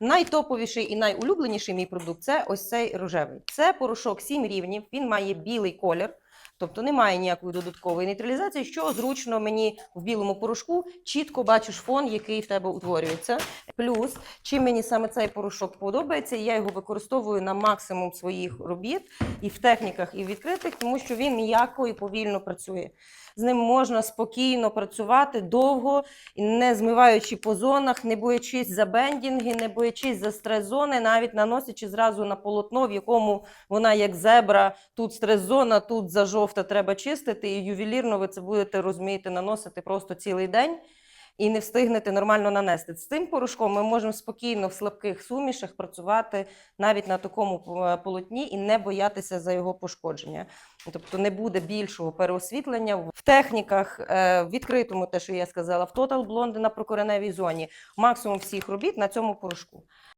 Найтоповіший і найулюбленіший мій продукт це ось цей рожевий. Це порошок 7 рівнів. Він має білий колір. Тобто немає ніякої додаткової нейтралізації, що зручно мені в білому порошку чітко бачиш фон, який в тебе утворюється. Плюс, чим мені саме цей порошок подобається, я його використовую на максимум своїх робіт і в техніках, і в відкритих, тому що він м'яко і повільно працює. З ним можна спокійно працювати довго, не змиваючи по зонах, не боячись за бендінги, не боячись за стрес-зони, навіть наносячи зразу на полотно, в якому вона як зебра, тут стрес-зона, тут зажовта, треба чистити, і ювелірно ви це будете розумієте, наносити просто цілий день. І не встигнете нормально нанести. З цим порошком ми можемо спокійно в слабких сумішах працювати навіть на такому е, полотні і не боятися за його пошкодження. Тобто не буде більшого переосвітлення в техніках, е, в відкритому, те, що я сказала, в Total Blonde на прокореневій зоні. Максимум всіх робіт на цьому порошку.